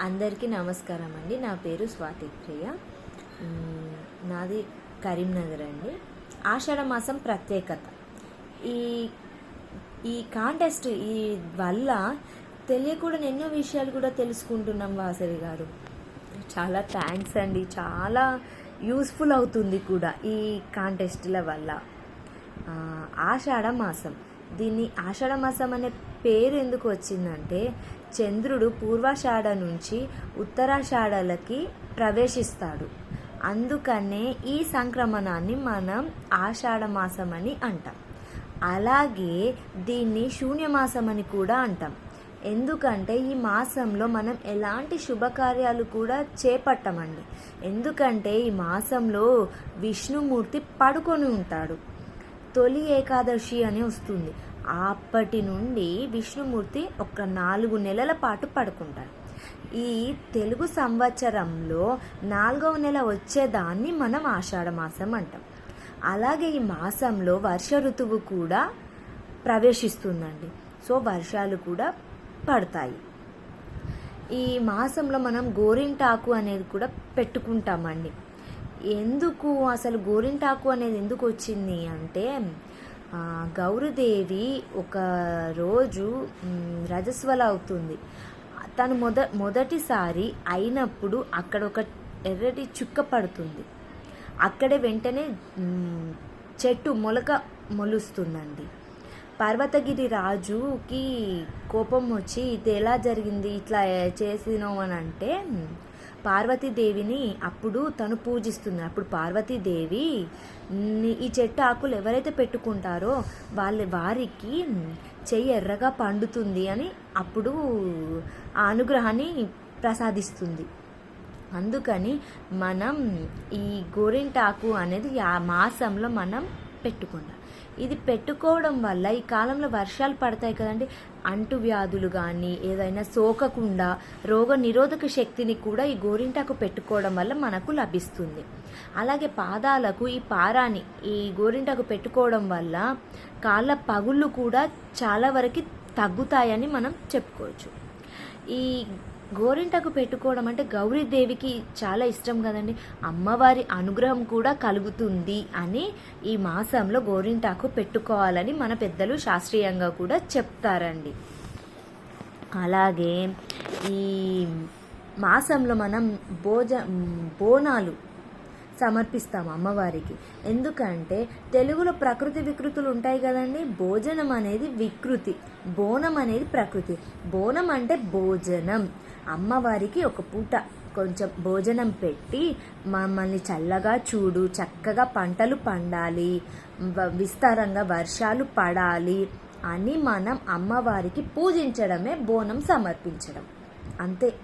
అందరికీ నమస్కారం అండి. నా పేరు స్వాతి ప్రియ. నాది కరీంనగర్ అండి. ఆషాఢ మాసం ప్రత్యేకత. ఈ ఈ కాంటెస్ట్ ఈ వల్ల తెలియకూడని ఎన్నో విషయాలు కూడా తెలుసుకుంటున్నాం వాసవి గారు. చాలా థ్యాంక్స్ అండి. చాలా యూస్ఫుల్ అవుతుంది కూడా ఈ కాంటెస్ట్ల వల్ల. ఆషాఢ మాసం. దీన్ని ఆషాఢ మాసం అనే పేరు ఎందుకు వచ్చిందంటే చంద్రుడు పూర్వాషాఢ నుంచి ఉత్తరాషాఢలకి ప్రవేశిస్తాడు. అందుకనే ఈ సంక్రమణాన్ని మనం ఆషాఢ మాసం అని అంటాం. అలాగే దీన్ని శూన్యమాసం అని కూడా అంటాం. ఎందుకంటే ఈ మాసంలో మనం ఎలాంటి శుభకార్యాలు కూడా చేపట్టమండి. ఎందుకంటే ఈ మాసంలో విష్ణుమూర్తి పడుకొని ఉంటాడు. తొలి ఏకాదశి అని వస్తుంది. అప్పటి నుండి విష్ణుమూర్తి ఒక నాలుగు నెలల పాటు పడుకుంటాడు. ఈ తెలుగు సంవత్సరంలో నాలుగవ నెల వచ్చేదాన్ని మనం ఆషాఢ మాసం అంటాం. అలాగే ఈ మాసంలో వర్ష ఋతువు కూడా ప్రవేశిస్తుందండి. సో వర్షాలు కూడా పడతాయి. ఈ మాసంలో మనం గోరింటాకు అనేది కూడా పెట్టుకుంటామండి. ఎందుకు అసలు గోరింటాకు అనేది ఎందుకు వచ్చింది అంటే గౌరీదేవి ఒక రోజు రజస్వల అవుతుంది. తను మొద మొదటిసారి అయినప్పుడు అక్కడ ఒక ఎర్రటి చుక్క పడుతుంది. అక్కడే వెంటనే చెట్టు మొలక మొలుస్తుందండి. పర్వతగిరి రాజుకి కోపం వచ్చి ఇది ఎలా జరిగింది? ఇట్లా చేసినావు అని అంటే పార్వతీదేవిని అప్పుడు తను పూజిస్తుంది. అప్పుడు పార్వతీదేవి ఈ చెట్టు ఆకులు ఎవరైతే పెట్టుకుంటారో వాళ్ళ వారికి చెయ్యి ఎర్రగా పండుతుంది అని అప్పుడు ఆ అనుగ్రహాన్ని ప్రసాదిస్తుంది. అందుకని మనం ఈ గోరింటాకు అనేది ఆ మాసంలో మనం పెట్టుకుంటాం ఇది పెట్టుకోవడం వల్ల ఈ కాలంలో వర్షాలు పడతాయి కదండి. అంటువ్యాధులు కానీ ఏదైనా సోకకుండా రోగ నిరోధక శక్తిని కూడా ఈ గోరింటాకు పెట్టుకోవడం వల్ల మనకు లభిస్తుంది. అలాగే పాదాలకు ఈ పారాని ఈ గోరింటాకు పెట్టుకోవడం వల్ల కాళ్ళ పగుళ్ళు కూడా చాలా వరకు తగ్గుతాయని మనం చెప్పుకోవచ్చు. ఈ గోరింటకు పెట్టుకోవడం అంటే గౌరీదేవికి చాలా ఇష్టం కదండి. అమ్మవారి అనుగ్రహం కూడా కలుగుతుంది అని ఈ మాసంలో గోరింటాకు పెట్టుకోవాలని మన పెద్దలు శాస్త్రీయంగా కూడా చెప్తారండి. అలాగే ఈ మాసంలో మనం భోజ బోనాలు సమర్పిస్తాం అమ్మవారికి. ఎందుకంటే తెలుగులో ప్రకృతి వికృతులు ఉంటాయి కదండి. భోజనం అనేది వికృతి బోనం అనేది ప్రకృతి. బోనం అంటే భోజనం. అమ్మవారికి ఒక పూట కొంచెం భోజనం పెట్టి మమ్మల్ని చల్లగా చూడు చక్కగా పంటలు పండాలి విస్తారంగా వర్షాలు పడాలి అని మనం అమ్మవారికి పూజించడమే బోనం సమర్పించడం. అంతే.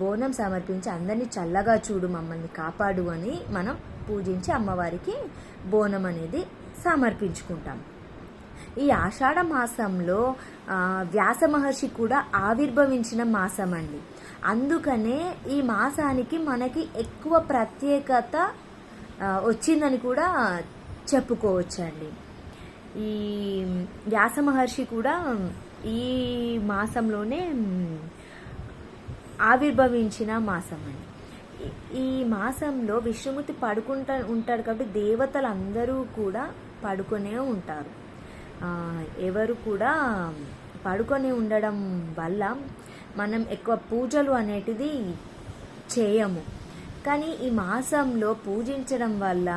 బోనం సమర్పించి అందరినీ చల్లగా చూడు మమ్మల్ని కాపాడు అని మనం పూజించి అమ్మవారికి బోనం అనేది సమర్పించుకుంటాం. ఈ ఆషాఢ మాసంలో వ్యాస మహర్షి కూడా ఆవిర్భవించిన మాసం అండి అందుకనే ఈ మాసానికి మనకి ఎక్కువ ప్రత్యేకత వచ్చిందని కూడా చెప్పుకోవచ్చండి. ఈ వ్యాస మహర్షి కూడా ఈ మాసంలోనే ఆవిర్భవించిన మాసం అండి ఈ- మాసంలో విష్ణుమూర్తి పడుకుంటా ఉంటాడు కాబట్టి దేవతలు అందరూ కూడా పడుకునే ఉంటారు. ఎవరు కూడా పడుకొని ఉండడం వల్ల మనం ఎక్కువ పూజలు అనేటిది చేయము. కానీ ఈ మాసంలో పూజించడం వల్ల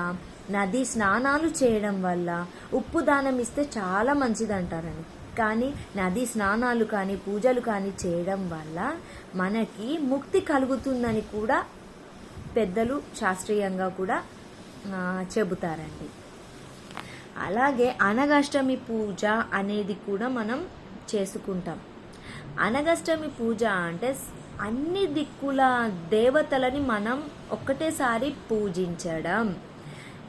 నది స్నానాలు చేయడం వల్ల ఉప్పు దానం ఇస్తే చాలా మంచిది అంటారండి కానీ నది స్నానాలు కానీ పూజలు కానీ చేయడం వల్ల మనకి ముక్తి కలుగుతుందని కూడా పెద్దలు శాస్త్రీయంగా కూడా చెబుతారండి. అలాగే అనగాష్టమి పూజ అనేది కూడా మనం చేసుకుంటాం. అనగాష్టమి పూజ అంటే అన్ని దిక్కుల దేవతలని మనం ఒక్కటేసారి పూజించడం.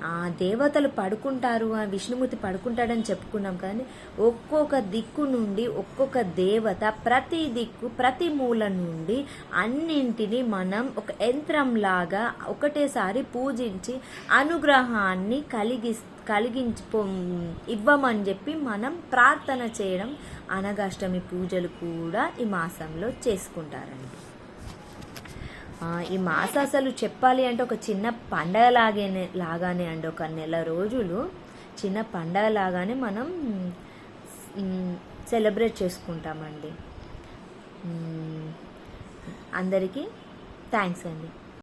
ఆ దేవతలు పడుకుంటారు ఆ విష్ణుమూర్తి పడుకుంటాడని చెప్పుకున్నాం కానీ ఒక్కొక్క దిక్కు నుండి ఒక్కొక్క దేవత ప్రతి దిక్కు ప్రతి మూల నుండి అన్నింటినీ మనం ఒక యంత్రంలాగా ఒకటేసారి పూజించి అనుగ్రహాన్ని కలిగి కలిగించి ఇవ్వమని చెప్పి మనం ప్రార్థన చేయడం అనగాష్టమి పూజలు కూడా ఈ మాసంలో చేసుకుంటారండి. ఈ మాస అసలు చెప్పాలి అంటే ఒక చిన్న పండగ లాగానే లాగానే అండి. ఒక నెల రోజులు చిన్న పండగ లాగానే మనం సెలబ్రేట్ చేసుకుంటామండి. అందరికీ థ్యాంక్స్ అండి.